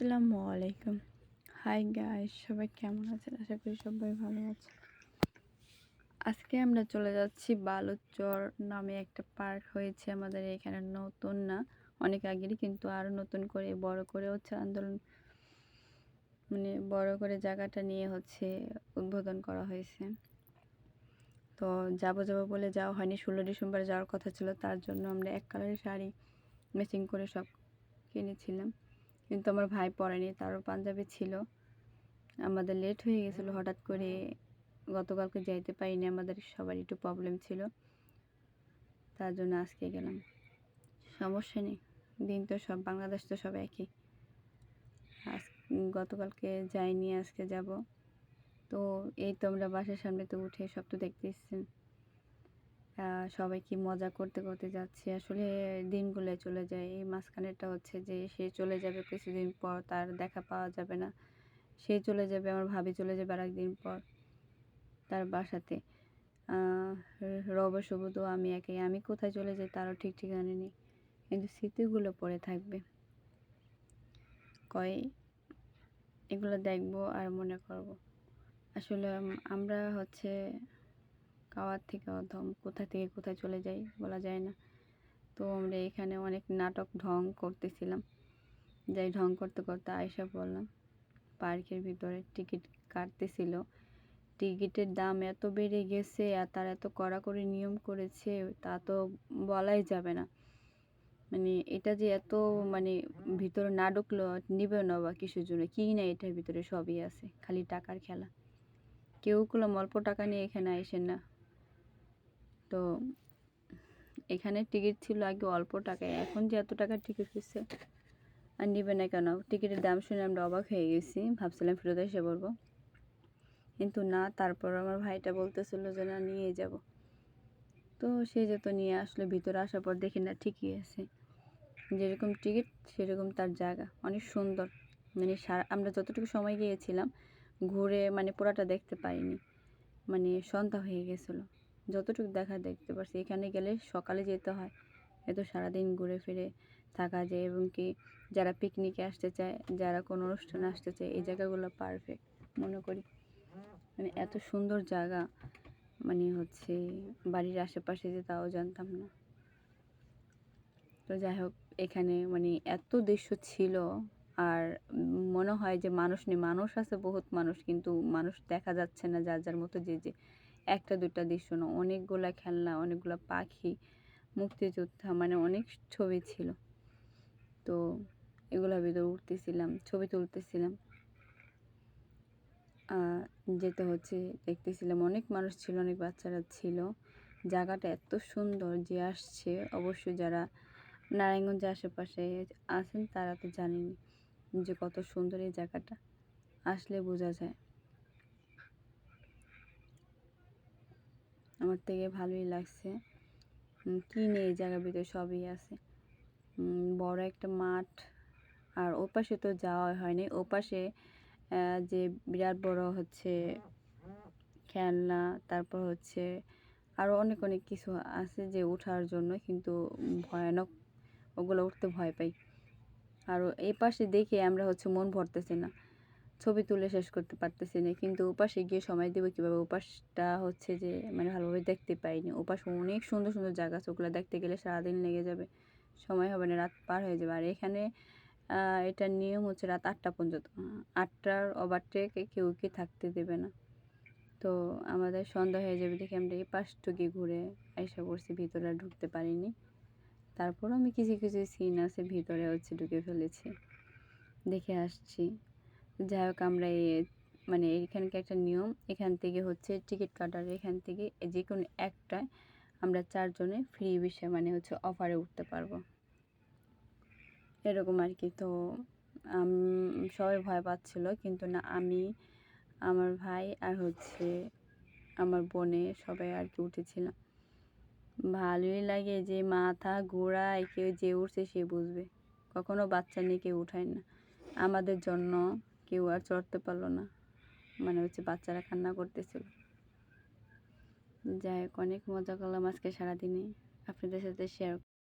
আসসালামু আলাইকুম। Hi guys সবাই কেমন আছেন? আশা করি সবাই ভালো আছে আজকে আমরা চলে যাচ্ছি বালুচর নামে একটা পার্ক হয়েছে আমাদের এখানে। নতুন না, অনেক আগেরই, কিন্তু আরও নতুন করে, বড় করে হচ্ছে আন্দোলন মানে বড় করে জায়গাটা নিয়ে হচ্ছে উদ্বোধন করা হয়েছে। তো যাব যাব বলে যাওয়া হয়নি। ষোলো ডিসেম্বর যাওয়ার কথা ছিল, তার জন্য আমরা এক কালারের শাড়ি ম্যাচিং করে সব কিনেছিলাম। কিন্তু আমার ভাই পড়েনি তারও পাঞ্জাবি ছিল। আমাদের লেট হয়ে গেছিল, হঠাৎ করে গতকালকে যাইতে পারিনি, আমাদের সবার একটু প্রবলেম ছিল। তার জন্য আজকে গেলাম। সমস্যা নেই, দিন তো সব, বাংলাদেশ তো সব একই। আজ, গতকালকে যাইনি, আজকে যাব। তো এই তো আমরা বাসার সামনে তো উঠে সব তো দেখতে এসছেন সবাই কি মজা করতে করতে যাচ্ছে। আসলে দিনগুলো চলে যায়। এই মাঝখানেরটা হচ্ছে যে, সে চলে যাবে কিছুদিন পর, তার দেখা পাওয়া যাবে না। সে চলে যাবে, আমার ভাবি চলে যাবে আর একদিন পর তার বাসাতে। রব সবুদ আমি একে আমি কোথায় চলে যাই তারও ঠিক ঠিকানা নেই। কিন্তু স্মৃতিগুলো পড়ে থাকবে। কয়, এগুলো দেখব আর মনে করব। আসলে আমরা হচ্ছে খাওয়ার থেকে অধম, কোথা থেকে কোথায় চলে যাই বলা যায় না। তো আমরা এখানে অনেক নাটক ঢং করতেছিলাম। যাই ঢং করতে করতে আয়সা বললাম, পার্কের ভিতরে টিকিট কাটতেছিল। টিকিটের দাম এত বেড়ে গেছে আর তার এত কড়াকড়ি নিয়ম করেছে, তা তো বলাই যাবে না। মানে এটা যে এত মানে ভিতরে না ঢুকলো নিবে না বা কিছুর জন্য? কী না এটার ভিতরে সবই আছে, খালি টাকার খেলা। কেউ করলাম অল্প টাকা নিয়ে এখানে আইসেন না। তো এখানে টিকিট ছিল আগে অল্প টাকায়, এখন যে এত টাকার টিকিট হচ্ছে আর নিবে না কেন? টিকিটের দাম শুনে আমরা অবাক হয়ে গেছি। ভাবছিলাম ফেরত এসে পড়ব। কিন্তু না, তারপর আমার ভাইটা বলতেছিল যে, না, নিয়ে যাব। তো সে যেত নিয়ে আসলে, ভিতরে আসার পর দেখি না ঠিকই আছে। যেরকম টিকিট, সেরকম তার জায়গা। অনেক সুন্দর। মানে সারা, আমরা যতটুকু সময় গিয়েছিলাম, ঘুরে মানে পুরাটা দেখতে পাইনি। মানে সন্ধ্যা হয়ে গেছিল। যতটুকু দেখা দেখতে পারছি, এখানে গেলে সকালে যেতে হয়। এত সারাদিন ঘুরে ফিরে থাকা যায় এবং কি যারা পিকনিকে আসতে চায়, যারা কোনো অনুষ্ঠানে আসতে চায়, এই জায়গাগুলো পারফেক্ট মনে করি। মানে এত সুন্দর জায়গা মানে হচ্ছে বাড়ির আশেপাশে যে তাও জানতাম না। তো যাই হোক, এখানে মানে এত দৃশ্য ছিল আর মনে হয় যে মানুষ নেই, মানুষ আছে, বহুত মানুষ, কিন্তু মানুষ দেখা যাচ্ছে না, যার যার মতো যে যে। একটা দুটা দৃশ্য না অনেকগুলা খেলনা, অনেকগুলো পাখি, মুক্তিযোদ্ধা মানে অনেক ছবি ছিল। তো এগুলোর ভিতরে উঠতেছিলাম, ছবি তুলতেছিলাম। যেতে হচ্ছে, দেখতেছিলাম অনেক মানুষ ছিল, অনেক বাচ্চারা ছিল। জায়গাটা এত সুন্দর যে আসছে, অবশ্যই যারা নারায়ণগঞ্জের আশেপাশে আছেন তারা তো জানেন যে কত সুন্দর এই জায়গাটা। আসলে বোঝা যায়। আমার থেকে ভালোই লাগছে। কী নেই এই জায়গার ভিতরে সবই আছে? বড় একটা মাঠ, আর ওপাশে তো যাওয়া হয়নি। ওপাশে যে বিরাট বড় হচ্ছে খেলনা, তারপর হচ্ছে আরও অনেক অনেক কিছু আছে যে ওঠার জন্য, কিন্তু ভয়ানক, ওগুলো উঠতে ভয় পাই। আর এই পাশে দেখে আমরা হচ্ছে মন ভরতেছে না। ছবি তুলে শেষ করতে পারতেছি না। কিন্তু ওপাশে গিয়ে সময় দেবো কীভাবে? ওপাশটা হচ্ছে যে মানে ভালোভাবে দেখতে পাইনি। ওপাশে অনেক সুন্দর সুন্দর জায়গা আছে। ওগুলো দেখতে গেলে সারাদিন লেগে যাবে। সময় হবে না, রাত পার হয়ে যাবে। আর এখানে এটার নিয়ম হচ্ছে রাত আটটা পর্যন্ত। আটটার ওভারটেক কেউ কি থাকতে দেবে না। তো আমাদের সন্ধ্যা হয়ে যাবে দেখে আমরা এই পাশটুকি ঘুরে এসে পড়ছি, ভিতরে ঢুকতে পারিনি। তারপর আমি কিছু কিছু সিন আছে, ভিতরে হচ্ছে ঢুকে ফেলেছি। দেখে আসছি। যাই হোক, আমরা মানে এখানকার একটা নিয়ম। এখান থেকে হচ্ছে টিকিট কাটার এখান থেকে যে কোনো একটায় আমরা চারজনে ফ্রি বিষয়ে মানে হচ্ছে অফারে উঠতে পারব। এরকম আর কি। তো সবাই ভয় পাচ্ছিল, কিন্তু না, আমি, আমার ভাই আর হচ্ছে আমার বোনে সবাই আর কি উঠেছিলাম ভালোই লাগে যে মাথা গোড়ায় কেউ যে উঠছে সে বুঝবে। কখনো বাচ্চা নিয়ে কেউ উঠায় না। আমাদের জন্য কেউ আর চড়তে পারল না। মানে হচ্ছে বাচ্চারা কান্না করতেছিল। যাই হোক, অনেক মজা করলাম আজকে সারাদিনে। আপনাদের সাথে শেয়ার